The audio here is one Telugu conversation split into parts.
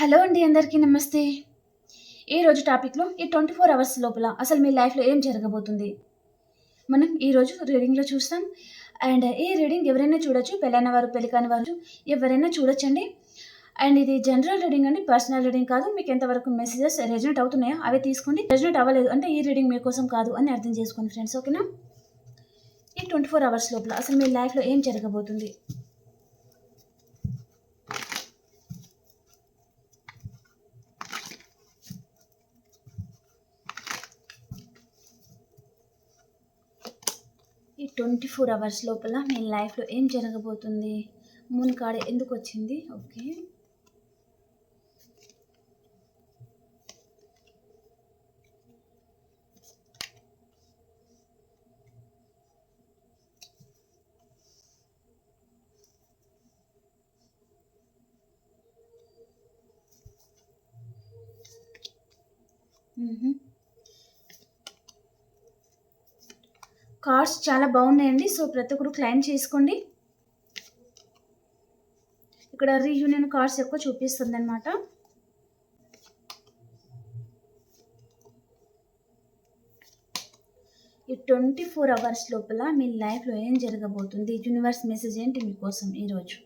హలో అండి అందరికీ నమస్తే. ఈరోజు టాపిక్లో ఈ ట్వంటీ ఫోర్ అవర్స్ లోపల అసలు మీ లైఫ్లో ఏం జరగబోతుంది? మనం ఈరోజు రీడింగ్లో చూస్తాం. అండ్ ఈ రీడింగ్ ఎవరైనా చూడొచ్చు పెళ్ళైన వారు పెళ్ళి కాని వారు ఎవరైనా చూడొచ్చండి. అండ్ ఇది జనరల్ రీడింగ్ అండి పర్సనల్ రీడింగ్ కాదు. మీకు ఎంతవరకు మెసేజెస్ రెజనెట్ అవుతున్నాయో అవి తీసుకోండి. రెజనెట్ అవ్వలేదు అంటే ఈ రీడింగ్ మీకోసం కాదు అని అర్థం చేసుకోండి ఫ్రెండ్స్ ఓకేనా? ఈ ట్వంటీ ఫోర్ అవర్స్ లోపల అసలు మీ లైఫ్లో ఏం జరగబోతుంది? ట్వంటీ ఫోర్ అవర్స్ లోపల మీ లైఫ్లో ఏం జరగబోతుంది? మూన్ కాడ ఎందుకు వచ్చింది? ఓకే. మ్మ్హ. కార్డ్స్ చాలా బాగున్నాయండి. సో ప్రతి ఒక్కరు క్లైమ్ చేసుకోండి. ఇక్కడ రీయూనియన్ కార్డ్స్ ఎక్కువ చూపిస్తుంది అనమాట ఈ ట్వంటీ ఫోర్ అవర్స్ లోపల మీ లైఫ్లో ఏం జరగబోతుంది? యూనివర్స్ మెసేజ్ ఏంటి మీకోసం ఈరోజు?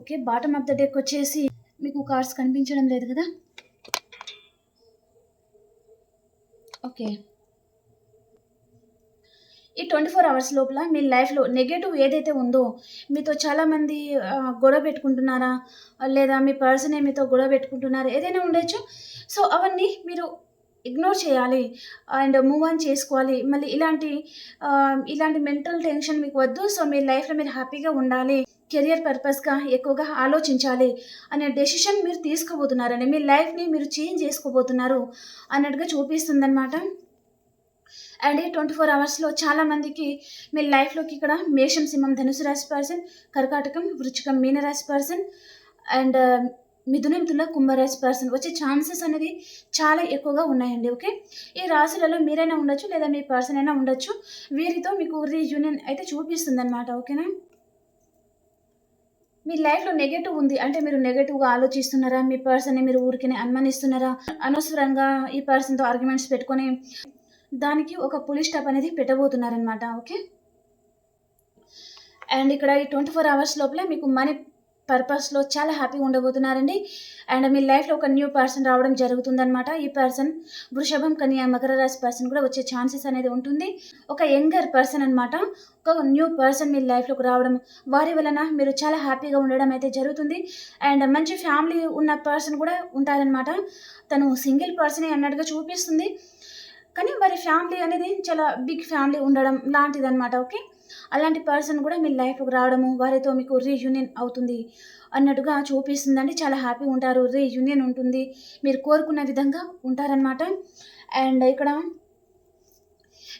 Okay bottom of the deck వచ్చేసి మీకు కార్డ్స్ కనిపించడం లేదు కదా? ఓకే. ఈ ట్వంటీ ఫోర్ అవర్స్ లోపల మీ లైఫ్లో నెగటివ్ ఏదైతే ఉందో మీతో చాలామంది గొడవ పెట్టుకుంటున్నారా? లేదా మీ పర్సనే మీతో గొడవ పెట్టుకుంటున్నారా? ఏదైనా ఉండొచ్చు. సో అవన్నీ మీరు ఇగ్నోర్ చేయాలి. అండ్ మూవ్ ఆన్ చేసుకోవాలి. మళ్ళీ ఇలాంటి ఇలాంటి మెంటల్ టెన్షన్ మీకు వద్దు. సో మీ లైఫ్లో మీరు హ్యాపీగా ఉండాలి. కెరియర్ పర్పస్గా ఎక్కువగా ఆలోచించాలి అనే డెసిషన్ మీరు తీసుకోబోతున్నారని మీ లైఫ్ని మీరు చేంజ్ చేసుకోబోతున్నారు అన్నట్టుగా చూపిస్తుందన్నమాట. అండ్ ఈ ట్వంటీ ఫోర్ అవర్స్లో చాలామందికి మీ లైఫ్లోకి ఇక్కడ మేషం సింహం ధనుసు రాశి పర్సన్ కర్కాటకం వృచ్చికం మీనరాశి పర్సన్ అండ్ మిథునం తుల కుంభరాశి పర్సన్ వచ్చే ఛాన్సెస్ అనేది చాలా ఎక్కువగా ఉన్నాయండి. ఓకే? ఈ రాశులలో మీరైనా ఉండొచ్చు లేదా మీ పర్సన్ అయినా ఉండొచ్చు. వీరితో మీకు రీయూనియన్ అయితే చూపిస్తుంది అనమాట ఓకేనా? మీ లైఫ్లో నెగటివ్ ఉంది. అంటే మీరు నెగటివ్గా ఆలోచిస్తున్నారా? మీ పర్సన్ని మీరు ఊరికినే అనుమానిస్తున్నారా? అనవసరంగా ఈ పర్సన్తో ఆర్గ్యుమెంట్స్ పెట్టుకొని దానికి ఒక పోలీస్ స్టాప్ అనేది పెట్టబోతున్నారనమాట ఓకే అండ్ ఇక్కడ ఈ ట్వంటీ ఫోర్ అవర్స్ లోపల మీకు మనీ పర్పస్లో చాలా హ్యాపీగా ఉండబోతున్నారండి. అండ్ మీ లైఫ్లో ఒక న్యూ పర్సన్ రావడం జరుగుతుందనమాట ఈ పర్సన్ వృషభం కన్యా మకర రాశి పర్సన్ కూడా వచ్చే ఛాన్సెస్ అనేది ఉంటుంది. ఒక యంగర్ పర్సన్ అనమాట ఒక న్యూ పర్సన్ మీ లైఫ్లోకి రావడం వారి వలన మీరు చాలా హ్యాపీగా ఉండడం అయితే జరుగుతుంది. అండ్ మంచి ఫ్యామిలీ ఉన్న పర్సన్ కూడా ఉంటారనమాట తను సింగిల్ పర్సనే అన్నట్టుగా చూపిస్తుంది. కానీ వారి ఫ్యామిలీ అనేది చాలా బిగ్ ఫ్యామిలీ ఉండడం లాంటిదనమాట ఓకే? అలాంటి పర్సన్ కూడా మీ లైఫ్కి రావడము వారితో మీకు రీయూనియన్ అవుతుంది అన్నట్టుగా చూపిస్తుందండి. చాలా హ్యాపీగా ఉంటారు రీయూనియన్ ఉంటుంది. మీరు కోరుకున్న విధంగా ఉంటారనమాట అండ్ ఇక్కడ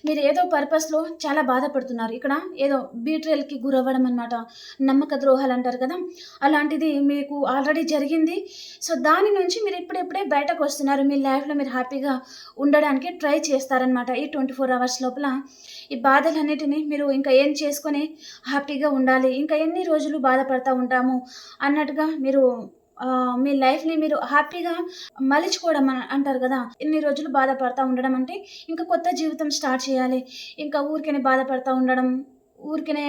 మీరు ఏదో పర్పస్లో చాలా బాధపడుతున్నారు. ఇక్కడ ఏదో బీట్రేల్కి గురవ్వడం అనమాట నమ్మక ద్రోహాలు అంటారు కదా. అలాంటిది మీకు ఆల్రెడీ జరిగింది. సో దాని నుంచి మీరు ఇప్పుడెప్పుడే బయటకు వస్తున్నారు. మీ లైఫ్లో మీరు హ్యాపీగా ఉండడానికి ట్రై చేస్తారనమాట ఈ ట్వంటీ ఫోర్ అవర్స్ లోపల ఈ బాధలన్నిటినీ మీరు ఇంకా ఏం చేసుకొని హ్యాపీగా ఉండాలి? ఇంకా ఎన్ని రోజులు బాధపడతా ఉంటాము? అన్నట్టుగా మీరు మీ లైఫ్ని మీరు హ్యాపీగా మలుచుకోవడం అని అంటారు కదా. ఇన్ని రోజులు బాధపడతా ఉండడం అంటే ఇంకా కొత్త జీవితం స్టార్ట్ చేయాలి. ఇంకా ఊరికనే బాధపడతా ఉండడం ఊరికనే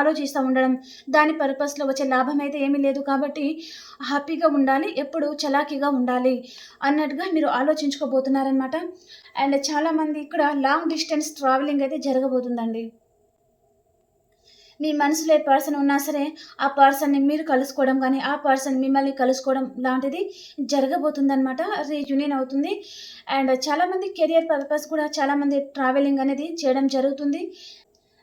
ఆలోచిస్తూ ఉండడం దాని పర్పస్లో వచ్చే లాభం అయితే ఏమీ లేదు కాబట్టి హ్యాపీగా ఉండాలి ఎప్పుడు చలాకీగా ఉండాలి అన్నట్టుగా మీరు ఆలోచించుకోబోతున్నారనమాట అండ్ చాలామంది ఇక్కడ లాంగ్ డిస్టెన్స్ ట్రావెలింగ్ అయితే జరగబోతుందండి. మీ మనసులో ఏ పర్సన్ ఉన్నా సరే ఆ పర్సన్ని మీరు కలుసుకోవడం కానీ ఆ పర్సన్ మిమ్మల్ని కలుసుకోవడం లాంటిది జరగబోతుందన్నమాట. రీయూనియన్ అవుతుంది. అండ్ చాలామంది కెరియర్ పర్పస్ కూడా చాలామంది ట్రావెలింగ్ అనేది చేయడం జరుగుతుంది.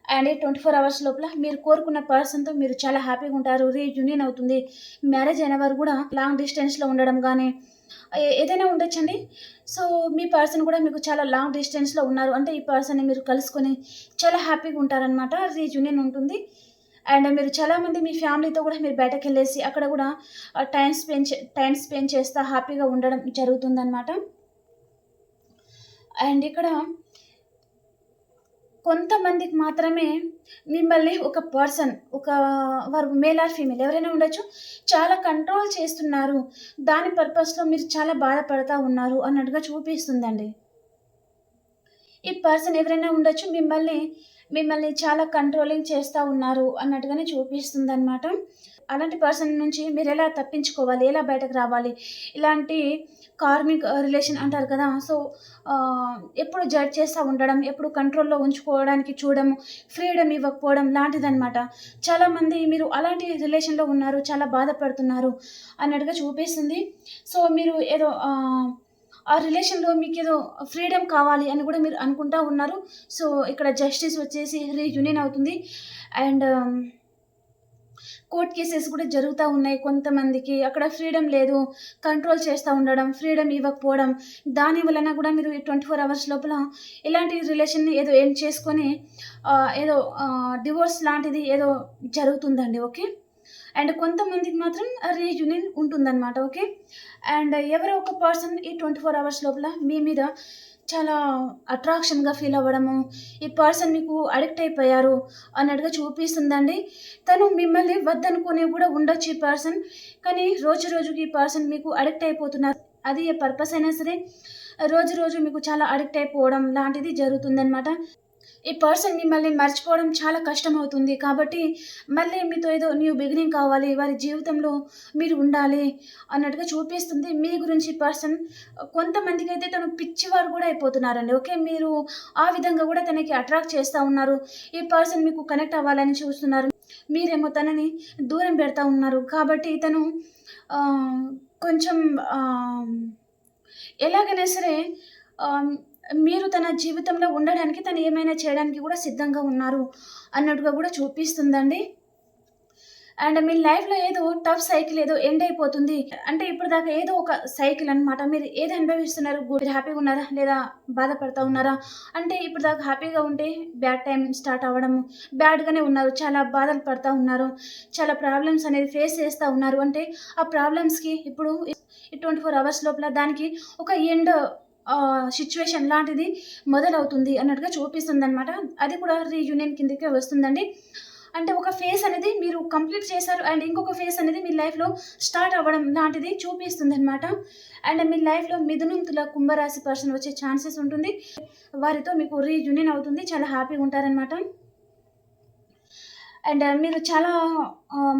అండ్ ఈ ట్వంటీ ఫోర్ అవర్స్ లోపల మీరు కోరుకున్న పర్సన్తో మీరు చాలా హ్యాపీగా ఉంటారు రీయూనియన్ అవుతుంది. మ్యారేజ్ అయిన వారు కూడా లాంగ్ డిస్టెన్స్లో ఉండడం కానీ ఏ- ఏదైనా ఉండొచ్చండి. సో మీ పర్సన్ కూడా మీకు చాలా లాంగ్ డిస్టెన్స్లో ఉన్నారు. అంటే ఈ పర్సన్ని మీరు కలుసుకొని చాలా హ్యాపీగా ఉంటారనమాట రీయూనియన్ ఉంటుంది. అండ్ మీరు చాలామంది మీ ఫ్యామిలీతో కూడా మీరు బయటకు వెళ్ళేసి అక్కడ కూడా టైం స్పెండ్ టైం స్పెండ్ చేస్తా హ్యాపీగా ఉండడం జరుగుతుందన్నమాట. అండ్ ఇక్కడ కొంతమందికి మాత్రమే మిమ్మల్ని ఒక పర్సన్ ఒక వారు మేల్ ఆర్ ఫీమేల్ ఎవరైనా ఉండొచ్చు చాలా కంట్రోల్ చేస్తున్నారు. దాని పర్పస్లో మీరు చాలా బాధపడతా ఉన్నారు అన్నట్టుగా చూపిస్తుందండి. ఈ పర్సన్ ఎవరైనా ఉండొచ్చు మిమ్మల్ని మిమ్మల్ని చాలా కంట్రోలింగ్ చేస్తూ ఉన్నారు అన్నట్టుగానే చూపిస్తుంది అనమాట అలాంటి పర్సన్ నుంచి మీరు ఎలా తప్పించుకోవాలి? ఎలా బయటకు రావాలి? ఇలాంటి కార్మిక్ రిలేషన్ uh, అంటారు కదా. సో uh, ఎప్పుడు జడ్జ్ చేస్తూ ఉండడం ఎప్పుడు కంట్రోల్లో ఉంచుకోవడానికి చూడడం ఫ్రీడమ్ ఇవ్వకపోవడం లాంటిదన్నమాట. చాలామంది మీరు అలాంటి రిలేషన్లో ఉన్నారు చాలా బాధపడుతున్నారు అన్నట్టుగా చూపిస్తుంది. సో మీరు ఏదో uh, ఆ, ఆ రిలేషన్లో మీకు ఏదో ఫ్రీడమ్ కావాలి అని కూడా మీరు అనుకుంటా ఉన్నారు. సో ఇక్కడ జస్టిస్ వచ్చేసి రీయూనియన్ అవుతుంది. అండ్ కోర్ట్ కేసెస్ కూడా జరుగుతూ ఉన్నాయి కొంతమందికి. అక్కడ ఫ్రీడమ్ లేదు. కంట్రోల్ చేస్తూ ఉండడం ఫ్రీడమ్ ఇవ్వకపోవడం దాని వలన కూడా మీరు ట్వంటీ ఫోర్ అవర్స్ లోపల ఇలాంటి రిలేషన్ని ఏదో ఏం చేసుకొని ఏదో డివోర్స్ లాంటిది ఏదో జరుగుతుందండి ఓకే? అండ్ కొంతమందికి మాత్రం రీయూనియన్ ఉంటుందన్నమాట ఓకే? అండ్ ఎవరో ఒక పర్సన్ ఈ ట్వంటీ ఫోర్ అవర్స్ లోపల మీ మీద చాలా అట్రాక్షన్గా ఫీల్ అవ్వడము ఈ పర్సన్ మీకు అడిక్ట్ అయిపోయారు అన్నట్టుగా చూపిస్తుందండి. తను మిమ్మల్ని వద్దనుకుని కూడా ఉండొచ్చు ఈ పర్సన్ కానీ రోజు రోజుకి ఈ పర్సన్ మీకు అడిక్ట్ అయిపోతున్నారు. అది ఏ పర్పస్ అయినా సరే రోజు రోజు మీకు చాలా అడిక్ట్ అయిపోవడం లాంటిది జరుగుతుందన్నమాట. ఈ పర్సన్ మిమ్మల్ని మర్చిపోవడం చాలా కష్టం అవుతుంది కాబట్టి మళ్ళీ మీతో ఏదో న్యూ బిగినింగ్ కావాలి వారి జీవితంలో మీరు ఉండాలి అన్నట్టుగా చూపిస్తుంది. మీ గురించి పర్సన్ కొంతమందికి అయితే తను పిచ్చివారు కూడా అయిపోతున్నారండి. ఓకే మీరు ఆ విధంగా కూడా తనకి అట్రాక్ట్ చేస్తూ ఉన్నారు. ఈ పర్సన్ మీకు కనెక్ట్ అవ్వాలని చూస్తున్నారు. మీరేమో తనని దూరం పెడతా ఉన్నారు. కాబట్టి తను కొంచెం ఎలాగైనా సరే మీరు తన జీవితంలో ఉండడానికి తను ఏమైనా చేయడానికి కూడా సిద్ధంగా ఉన్నారు అన్నట్టుగా కూడా చూపిస్తుందండి. అండ్ మీ లైఫ్లో ఏదో టఫ్ సైకిల్ ఏదో ఎండ్ అయిపోతుంది. అంటే ఇప్పుడు దాకా ఏదో ఒక సైకిల్ అనమాట మీరు ఏది అనుభవిస్తున్నారు? గుడ్ హ్యాపీగా ఉన్నారా? లేదా బాధపడతా ఉన్నారా? అంటే ఇప్పుడు దాకా హ్యాపీగా ఉంటే బ్యాడ్ టైం స్టార్ట్ అవ్వడము బ్యాడ్గానే ఉన్నారు. చాలా బాధలు పడతా ఉన్నారు. చాలా ప్రాబ్లమ్స్ అనేది ఫేస్ చేస్తూ ఉన్నారు. అంటే ఆ ప్రాబ్లమ్స్కి ఇప్పుడు ఈ ట్వంటీ ఫోర్ అవర్స్ లోపల దానికి ఒక ఎండ్ సిచ్యువేషన్ లాంటిది మొదలవుతుంది అన్నట్టుగా చూపిస్తుంది అనమాట అది కూడా రీయూనియన్ కిందకే వస్తుందండి. అంటే ఒక ఫేస్ అనేది మీరు కంప్లీట్ చేశారు అండ్ ఇంకొక ఫేస్ అనేది మీ లైఫ్లో స్టార్ట్ అవ్వడం లాంటిది చూపిస్తుంది అనమాట అండ్ మీ లైఫ్లో మిథునం తుల కుంభరాశి పర్సన్ వచ్చే ఛాన్సెస్ ఉంటుంది. వారితో మీకు రీయూనియన్ అవుతుంది. చాలా హ్యాపీగా ఉంటారనమాట అండ్ మీరు చాలా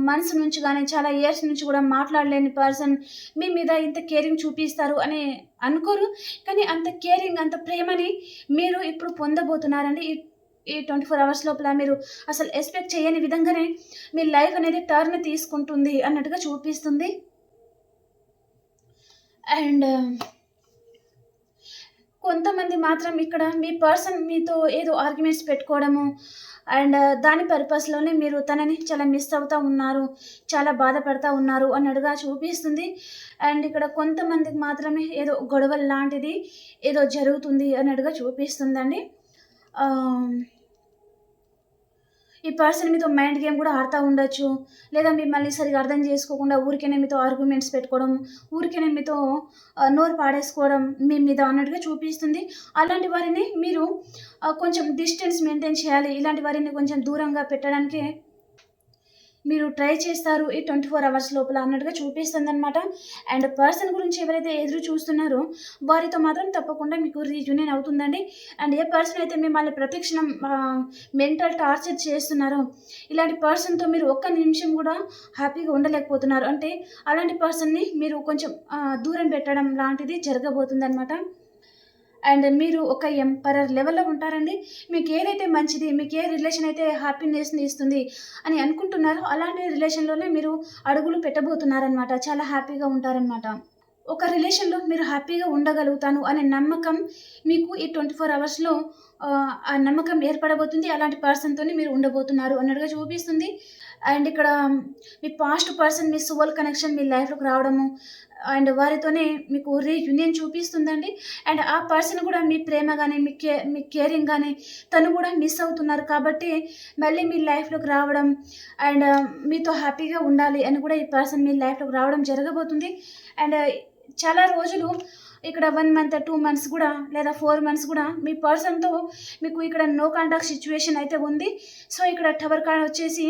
మనసు నుంచి కానీ చాలా ఇయర్స్ నుంచి కూడా మాట్లాడలేని పర్సన్ మీ మీద ఇంత కేరింగ్ చూపిస్తారు అని అనుకోరు. కానీ అంత కేరింగ్ అంత ప్రేమని మీరు ఇప్పుడు పొందబోతున్నారండి. ఈ ఈ ట్వంటీ ఫోర్ అవర్స్ లోపల మీరు అసలు ఎక్స్పెక్ట్ చేయని విధంగానే మీ లైఫ్ అనేది టర్న్ తీసుకుంటుంది అన్నట్టుగా చూపిస్తుంది. అండ్ కొంతమంది మాత్రం ఇక్కడ మీ పర్సన్ మీతో ఏదో ఆర్గ్యుమెంట్స్ పెట్టుకోవడము అండ్ దాని పర్పస్లోనే మీరు తనని చాలా మిస్ అవుతూ ఉన్నారు చాలా బాధపడతా ఉన్నారు అన్నట్టుగా చూపిస్తుంది. అండ్ ఇక్కడ కొంతమందికి మాత్రమే ఏదో గొడవలు లాంటిది ఏదో జరుగుతుంది అన్నట్టుగా చూపిస్తుందండి. ఈ పర్సన్ మీతో మైండ్ గేమ్ కూడా ఆడుతూ ఉండొచ్చు. లేదా మిమ్మల్ని సరిగా అర్థం చేసుకోకుండా ఊరికేనే మీతో ఆర్గ్యుమెంట్స్ పెట్టుకోవడం ఊరికేనే మీతో నోరు పాడేసుకోవడం మీ మీద అన్నట్టుగా చూపిస్తుంది. అలాంటి వారిని మీరు కొంచెం డిస్టెన్స్ మెయింటైన్ చేయాలి. ఇలాంటి వారిని కొంచెం దూరంగా పెట్టడానికి మీరు ట్రై చేస్తారు ఈ ట్వంటీ ఫోర్ అవర్స్ లోపల అన్నట్టుగా చూపిస్తుంది అనమాట అండ్ పర్సన్ గురించి ఎవరైతే ఎదురు చూస్తున్నారో వారితో మాత్రం తప్పకుండా మీకు రీయూనియన్ అవుతుందండి. అండ్ ఏ పర్సన్ అయితే మిమ్మల్ని ప్రతిక్షణం మెంటల్ టార్చర్ చేస్తున్నారో ఇలాంటి పర్సన్తో మీరు ఒక్క నిమిషం కూడా హ్యాపీగా ఉండలేకపోతున్నారు. అంటే అలాంటి పర్సన్ని మీరు కొంచెం దూరం పెట్టడం లాంటిది జరగబోతుంది అనమాట అండ్ మీరు ఒక ఎంపరర్ లెవెల్లో ఉంటారండి. మీకు ఏదైతే మంచిది మీకు ఏ రిలేషన్ అయితే హ్యాపీనెస్ని ఇస్తుంది అని అనుకుంటున్నారో అలాంటి రిలేషన్లోనే మీరు అడుగులు పెట్టబోతున్నారనమాట చాలా హ్యాపీగా ఉంటారనమాట ఒక రిలేషన్లో మీరు హ్యాపీగా ఉండగలుగుతాను అనే నమ్మకం మీకు ఈ ట్వంటీ ఫోర్ అవర్స్లో ఆ నమ్మకం ఏర్పడబోతుంది. అలాంటి పర్సన్తోనే మీరు ఉండబోతున్నారు అన్నట్టుగా చూపిస్తుంది. అండ్ ఇక్కడ మీ పాస్ట్ పర్సన్ మీ సోల్ కనెక్షన్ మీ లైఫ్లోకి రావడము అండ్ వారితోనే మీకు రీయూనియన్ చూపిస్తుందండి. అండ్ ఆ పర్సన్ కూడా మీ ప్రేమ కానీ మీ కే మీ కేరింగ్ కానీ తను కూడా మిస్ అవుతున్నారు కాబట్టి మళ్ళీ మీ లైఫ్లోకి రావడం అండ్ మీతో హ్యాపీగా ఉండాలి అని కూడా ఈ పర్సన్ మీ లైఫ్లోకి రావడం జరగబోతుంది. అండ్ చాలా రోజులు ఇక్కడ వన్ మంత్ టూ మంత్స్ కూడా లేదా ఫోర్ మంత్స్ కూడా మీ పర్సన్తో మీకు ఇక్కడ నో కాంటాక్ట్ సిచ్యువేషన్ అయితే ఉంది. సో ఇక్కడ టవర్ కార్డ్ వచ్చేసి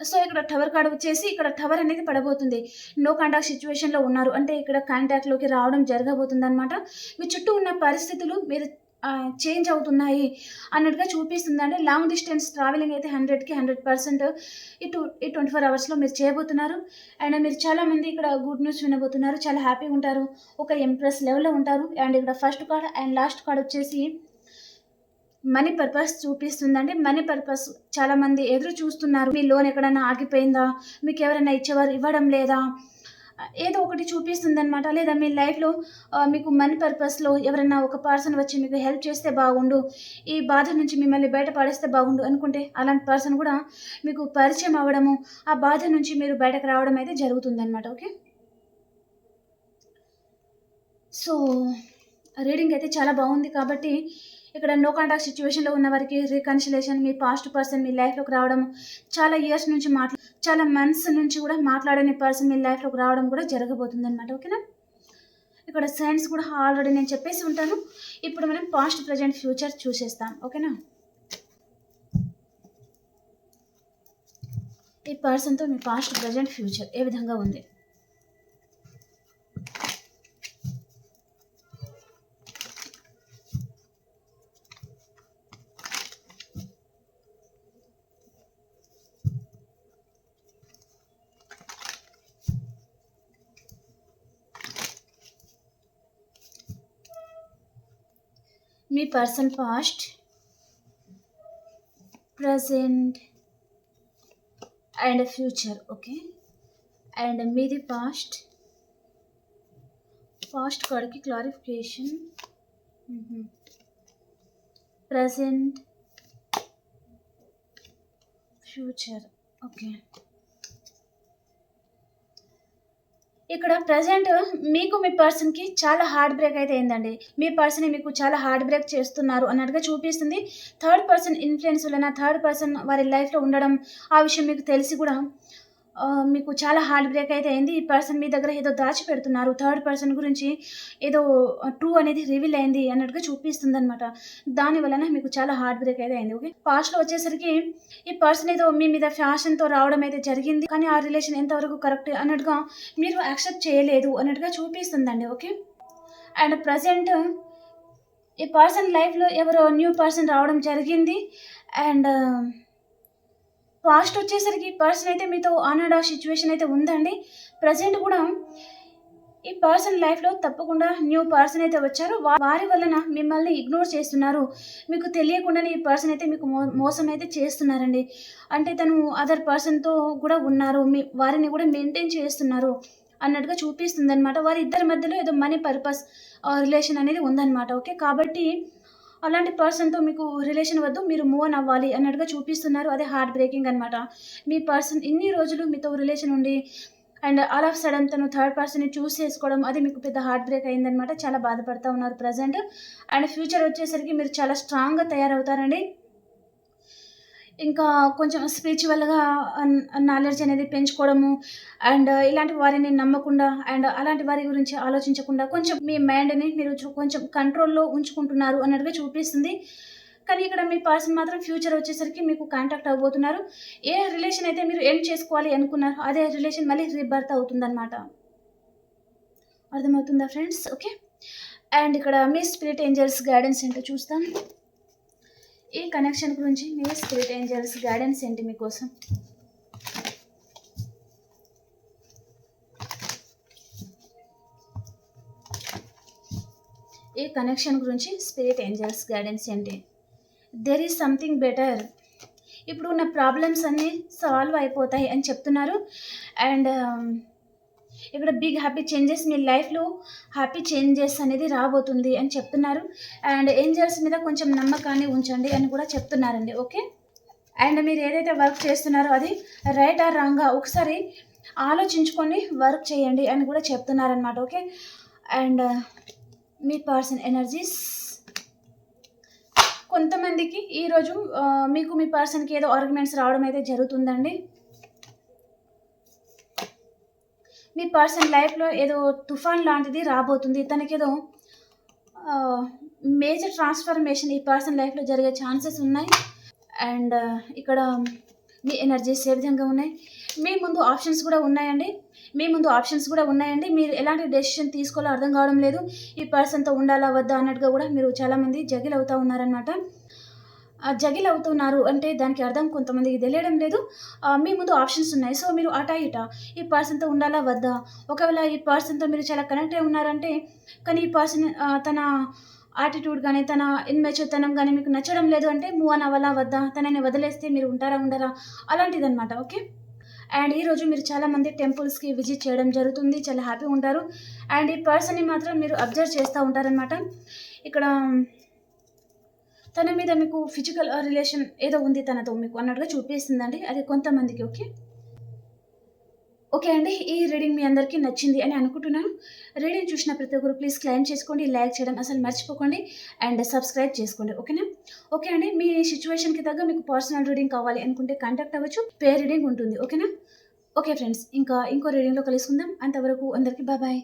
సో ఇక్కడ టవర్ కాడ వచ్చేసి ఇక్కడ టవర్ అనేది పడబోతుంది. నో కాంటాక్ట్ సిచ్యువేషన్లో ఉన్నారు. అంటే ఇక్కడ కాంటాక్ట్లోకి రావడం జరగబోతుంది అనమాట మీ చుట్టూ ఉన్న పరిస్థితులు మీరు చేంజ్ అవుతున్నాయి అన్నట్టుగా చూపిస్తుంది అంటే లాంగ్ డిస్టెన్స్ ట్రావెలింగ్ అయితే హండ్రెడ్కి హండ్రెడ్ పర్సెంట్ ఈ టూ ఈ ట్వంటీ ఫోర్ అవర్స్లో మీరు చేయబోతున్నారు. అండ్ మీరు చాలామంది ఇక్కడ గుడ్ న్యూస్ వినబోతున్నారు. చాలా హ్యాపీగా ఉంటారు. ఒక ఎంప్రెస్ లెవెల్లో ఉంటారు. అండ్ ఇక్కడ first card and last card వచ్చేసి మనీ పర్పస్ చూపిస్తుందండి. మనీ పర్పస్ చాలా మంది ఎదురు చూస్తున్నారు. మీ లోన్ ఎక్కడైనా ఆగిపోయిందా? మీకు ఎవరైనా ఇచ్చేవారు ఇవ్వడం లేదా? ఏదో ఒకటి చూపిస్తుంది అనమాట లేదా మీ లైఫ్లో మీకు మనీ పర్పస్లో ఎవరైనా ఒక పర్సన్ వచ్చి మీకు హెల్ప్ చేస్తే బాగుండు. ఈ బాధ నుంచి మిమ్మల్ని బయటపడేస్తే బాగుండు అనుకుంటే అలాంటి పర్సన్ కూడా మీకు పరిచయం అవ్వడము ఆ బాధ నుంచి మీరు బయటకు రావడం అయితే జరుగుతుందన్నమాట. ఓకే? సో రీడింగ్ అయితే చాలా బాగుంది కాబట్టి ఇక్కడ నో కాంటాక్ట్ సిచ్యువేషన్లో ఉన్న వారికి రీకన్సిలేషన్ మీ పాస్ట్ పర్సన్ మీ లైఫ్లోకి రావడం చాలా ఇయర్స్ నుంచి మాట్లా చాలా మంత్స్ నుంచి కూడా మాట్లాడని పర్సన్ మీ లైఫ్లోకి రావడం కూడా జరగబోతుంది అనమాట ఓకేనా ఇక్కడ సైన్స్ కూడా ఆల్రెడీ నేను చెప్పేసి ఉంటాను. ఇప్పుడు మనం పాస్ట్ ప్రజెంట్ ఫ్యూచర్ చూసేస్తాం ఓకేనా ఈ పర్సన్తో మీ పాస్ట్ ప్రజెంట్ ఫ్యూచర్ ఏ విధంగా ఉంది? మీ person past present and future okay and మీది పాస్ట్ పాస్ట్ కార్డ్కి క్లారిఫికేషన్ ప్రజెంట్ ఫ్యూచర్ ఓకే ఇక్కడ ప్రజెంట్ మీకు మీ పర్సన్కి చాలా హార్డ్ బ్రేక్ అయితే అయిందండి. మీ పర్సన్ మీకు చాలా హార్డ్ బ్రేక్ చేస్తున్నారు అన్నట్టుగా చూపిస్తుంది. థర్డ్ పర్సన్ ఇన్ఫ్లుయెన్స్ వలన థర్డ్ పర్సన్ వారి లైఫ్లో ఉండడం ఆ విషయం మీకు తెలిసి కూడా మీకు చాలా హార్డ్ బ్రేక్ అయితే అయింది. ఈ పర్సన్ మీ దగ్గర ఏదో దాచిపెడుతున్నారు థర్డ్ పర్సన్ గురించి ఏదో ట్రూ అనేది రివీల్ అయింది అన్నట్టుగా చూపిస్తుంది అనమాట దాని వలన మీకు చాలా హార్డ్ బ్రేక్ అయితే అయింది. ఓకే? పాస్ట్లో వచ్చేసరికి ఈ పర్సన్ ఏదో మీ మీద ఫ్యాషన్తో రావడం అయితే జరిగింది. కానీ ఆ రిలేషన్ ఎంతవరకు కరెక్ట్ అన్నట్టుగా మీరు యాక్సెప్ట్ చేయలేదు అన్నట్టుగా చూపిస్తుందండి. ఓకే? అండ్ ప్రజెంట్ ఈ పర్సన్ లైఫ్లో ఎవరో న్యూ పర్సన్ రావడం జరిగింది. అండ్ పాస్ట్ వచ్చేసరికి పర్సన్ అయితే మీతో ఆన్ ఆ సిచ్యువేషన్ అయితే ఉందండి. ప్రజెంట్ కూడా ఈ పర్సన్ లైఫ్లో తప్పకుండా న్యూ పర్సన్ అయితే వచ్చారు. వారి వలన మిమ్మల్ని ఇగ్నోర్ చేస్తున్నారు. మీకు తెలియకుండానే ఈ పర్సన్ అయితే మీకు మో మోసం అయితే చేస్తున్నారండి. అంటే తను అదర్ పర్సన్తో కూడా ఉన్నారు. మీ వారిని కూడా మెయింటైన్ చేస్తున్నారు అన్నట్టుగా చూపిస్తుంది అనమాట వారి ఇద్దరి మధ్యలో ఏదో మనీ పర్పస్ రిలేషన్ అనేది ఉందన్నమాట. ఓకే కాబట్టి అలాంటి పర్సన్తో మీకు రిలేషన్ వద్దు మీరు మూవ్ ఆన్ అవ్వాలి అన్నట్టుగా చూపిస్తున్నారు. అదే హార్ట్ బ్రేకింగ్ అనమాట మీ పర్సన్ ఇన్ని రోజులు మీతో రిలేషన్ ఉండి అండ్ ఆల్ ఆఫ్ సడన్ తను థర్డ్ పర్సన్ని చూస్ చేసుకోవడం అది మీకు పెద్ద హార్ట్ బ్రేక్ అయిందనమాట చాలా బాధపడుతూ ఉన్నారు ప్రజెంట్ అండ్ ఫ్యూచర్ వచ్చేసరికి మీరు చాలా స్ట్రాంగ్గా తయారవుతారండి. ఇంకా కొంచెం స్పిరిచువల్గా నాలెడ్జ్ అనేది పెంచుకోవడము అండ్ ఇలాంటి వారిని నమ్మకుండా అండ్ అలాంటి వారి గురించి ఆలోచించకుండా కొంచెం మీ మైండ్ని మీరు కొంచెం కంట్రోల్లో ఉంచుకుంటున్నారు అన్నట్టుగా చూపిస్తుంది. కానీ ఇక్కడ మీ పర్సన్ మాత్రం ఫ్యూచర్ వచ్చేసరికి మీకు కాంటాక్ట్ అవ్వబోతున్నారు. ఏ రిలేషన్ అయితే మీరు ఎండ్ చేసుకోవాలి అనుకున్నారు అదే రిలేషన్ మళ్ళీ రీబర్త్ అవుతుందన్నమాట. అర్థమవుతుందా ఫ్రెండ్స్ ఓకే అండ్ ఇక్కడ మీ స్పిరిట్ ఏంజల్స్ గైడెన్స్ ఏంటో చూస్తాం. ఈ కనెక్షన్ గురించి మీ స్పిరిట్ ఏంజల్స్ గైడెన్స్ ఏంటి మీకోసం? ఈ కనెక్షన్ గురించి స్పిరిట్ ఏంజల్స్ గైడెన్స్ ఏంటి? దెర్ ఈజ్ సంథింగ్ బెటర్ ఇప్పుడు ఉన్న ప్రాబ్లమ్స్ అన్నీ సాల్వ్ అయిపోతాయి అని చెప్తున్నారు. అండ్ um, ఇక్కడ బిగ్ హ్యాపీ చేంజెస్ మీ లైఫ్లో హ్యాపీ చేంజెస్ అనేది రాబోతుంది అని చెప్తున్నారు. అండ్ ఏంజల్స్ మీద కొంచెం నమ్మకాన్ని ఉంచండి అని కూడా చెప్తున్నారండి. ఓకే అండ్ మీరు ఏదైతే వర్క్ చేస్తున్నారో అది రైట్ ఆర్ రాంగా ఒకసారి ఆలోచించుకొని వర్క్ చేయండి అని కూడా చెప్తున్నారనమాట ఓకే అండ్ uh, మీ పర్సన్ ఎనర్జీస్ కొంతమందికి ఈరోజు uh, మీకు మీ పర్సన్కి ఏదో ఆర్గ్యుమెంట్స్ రావడం అయితే జరుగుతుందండి. మీ పర్సన్ లైఫ్లో ఏదో తుఫాన్ లాంటిది రాబోతుంది. తనకేదో మేజర్ ట్రాన్స్ఫర్మేషన్ ఈ పర్సన్ లైఫ్లో జరిగే ఛాన్సెస్ ఉన్నాయి. అండ్ ఇక్కడ మీ ఎనర్జీస్ ఏ విధంగా ఉన్నాయి? మీ ముందు ఆప్షన్స్ కూడా ఉన్నాయండి. మీ ముందు ఆప్షన్స్ కూడా ఉన్నాయండి. మీరు ఎలాంటి డెసిషన్ తీసుకోవాలో అర్థం కావడం లేదు. ఈ పర్సన్తో ఉండాలా వద్దా అన్నట్టుగా కూడా మీరు చాలామంది జగిల్ అవుతూ ఉన్నారనమాట జగిల్ అవుతున్నారు అంటే దానికి అర్థం కొంతమందికి తెలియడం లేదు. మీ ముందు ఆప్షన్స్ ఉన్నాయి. సో మీరు అటా ఇటా ఈ పర్సన్తో ఉండాలా? వద్దా? ఒకవేళ ఈ పర్సన్తో మీరు చాలా కనెక్ట్ అయి ఉన్నారంటే కానీ ఈ పర్సన్ తన యాటిట్యూడ్ కానీ తన ఇన్మెచ్యూర్తనం కానీ మీకు నచ్చడం లేదు అంటే మూవ్ అని అవ్వాలా? వద్దా? తనని వదిలేస్తే మీరు ఉంటారా? ఉండరా? అలాంటిదన్నమాట ఓకే? అండ్ ఈరోజు మీరు చాలామంది టెంపుల్స్కి విజిట్ చేయడం జరుగుతుంది. చాలా హ్యాపీగా ఉంటారు. అండ్ ఈ పర్సన్ని మాత్రం మీరు అబ్జర్వ్ చేస్తూ ఉంటారనమాట ఇక్కడ తన మీద మీకు ఫిజికల్ రిలేషన్ uh, ఏదో ఉంది తనతో మీకు అన్నట్టుగా చూపిస్తుందండి. అది కొంతమందికి ఓకే? ఓకే అండి ఈ రీడింగ్ మీ అందరికీ నచ్చింది అని అనుకుంటున్నాను. రీడింగ్ చూసిన ప్రతి ఒక్కరు ప్లీజ్ క్లైమ్ చేసుకోండి లైక్ చేయడం అసలు మర్చిపోకండి అండ్ సబ్స్క్రైబ్ చేసుకోండి ఓకేనా? ఓకే అండి మీ సిచ్యువేషన్కి తగ్గ మీకు పర్సనల్ రీడింగ్ కావాలి అనుకుంటే కాంటాక్ట్ అవ్వచ్చు. పే రీడింగ్ ఉంటుంది ఓకేనా? ఓకే ఫ్రెండ్స్ ఇంకా ఇంకో రీడింగ్లో కలుసుకుందాం. అంతవరకు అందరికీ బాయ్